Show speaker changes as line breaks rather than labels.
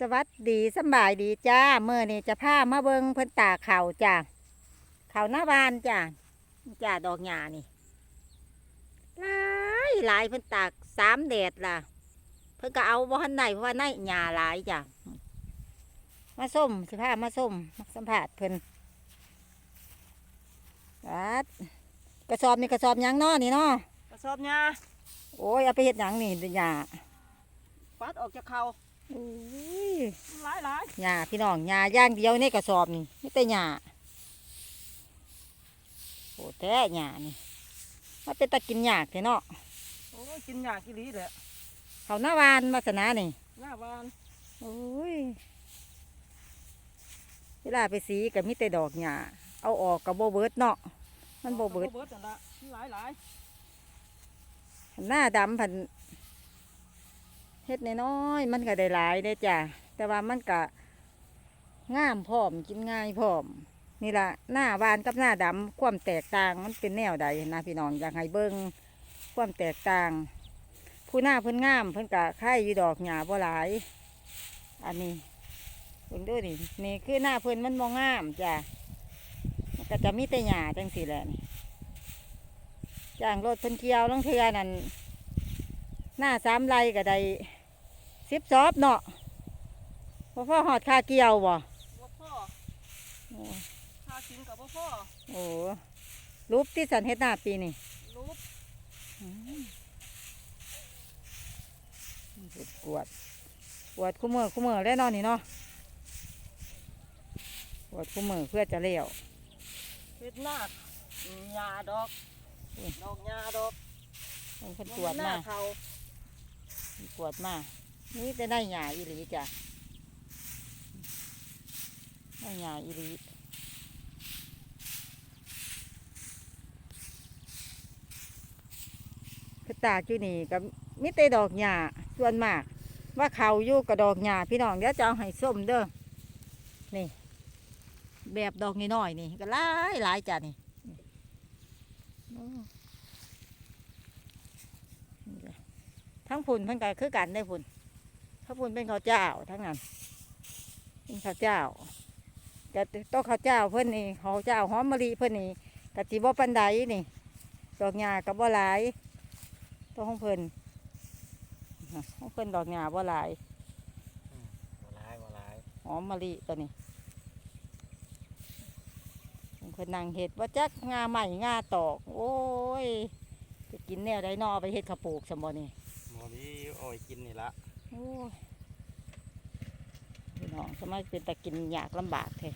สวัสดีสำบายดีจ้าเมื่อนี่จะพามาเบิงเพิ่นตากเขาวจ้าเขาวหน้าบานจ้าจ้าดอกหญ้านี่หลายหลายเพิ่นตากสามแดดล่ะ เพิ่นก็เอาบ่ทันได้เพราะว่าในหญ้าหลายจ้ามาส้มสิพามาส้มมาสัมผัสเพิ่นวัดกระสอบนี่กระสอบหยังเนาะนี่เนาะ
กระสอบหญ้า
โอ้ยเอาไปเฮ็ดหยังนี่หญ้า
ฟัดออกจากเขา
โอ้ย
หลายหลาย
หญ้าพี่น้องหญ้าย่างเดียวในกระสอบนี่ไม่แต่หญ้าโอ้แท้หญ้านี่มันเป็นตะกินยากแท้เนาะ
โอ้ยกินหญ้ากิริแหละ
เขาหน้าวานมาสนานี่
หญ้าบาน
โอ้ยเวลาไปสีกับมิแต่ดอกหญ้าเอาออกกับโบเบิดเนาะมันโบเบิด
เบิดนั่นละหลายหลาย
หน้าดำผัน เฮ็ดน้อยๆมันก็ได้หลายได้จ้ะแต่ว่ามันก็งามพร้อมกินง่ายพร้อม นี่ละหน้าบานกับหน้าดำความแตกต่างมันเป็นแนวใดนะพี่น้องอยากให้เบิ้งความแตกต่าง ผู้หน้าเพิ่นงามเพิ่นกะไข่อยู่ดอกหญ้าบ่หลาย อันนี้เพิ่นดูนี่นี่คือหน้าเพิ่นมันบ่งงามจ้ะก็จะมีแต่หญ้าจังสี่แหละนี่จ้างรถเพิ่นเกี่ยวลงเทือนั่นหน้าสามไรก็ได้ สิบซอบเนาะบ่พอหอดค่าเกี่ยวบ่
บ่พ่อ
โอ้
หากินกับบ่พ่อ
โอ้รูปที่สันเฮ็ดหน้าปีนี่
รูป
กวดกวดคู่มือคู่มือแน่นอนนี่เนาะกวดคู่มือเพื่อจะเลี้ยว
เฮ็ดหน้าหญ้าดอก
อุ้ย
ดอกหญ้าดอก
เพิ่นเพิ่นกวด
ห
มา
น้าเขา
เพิ่นกวดมา นี่จะได้หญ้าอีหลีจ้ะได้หญ้าอีหลีคือตากอยู่นี่กับมิแต่ดอกหญ้าส่วนมาก ว่าเขาอยู่กับดอกหญ้าพี่น้องเดี๋ยวจะเอาให้ส้มเด้อนี่ แบบดอกน้อยๆนี่ ก็หลายหลายจ้ะนี่ทั้งพุ่นเพิ่นก็คือกันได้อพุ่น ทั้งพุ่นเป็นข้าวเจ้าทั้งนั้นเป็นข้าวเจ้าแต่ต้นข้าวเจ้าเพิ่นนี่ข้าวเจ้าหอมมะลิเพิ่นนี่กะจิบ่ปันใดนี่ดอกหญ้าก็บ่หลายต้นของเพิ่นของเพิ่นดอกหญ้าบ่หลาย
บ่ร้ายบ่ร้าย
หอมมะลิตัวนี้เพิ่นนั่งเห็ดว่าจักงาใหม่งาตอก โอ้ยจะกินแนวใดนอเอาไปเห็ดข้าวปลูกสมบ่นี่
หมอนี้โอ้ยกินนี่ละ
โอ้ยพี่น้องสมัยเป็นตะกินยากลำบากแท้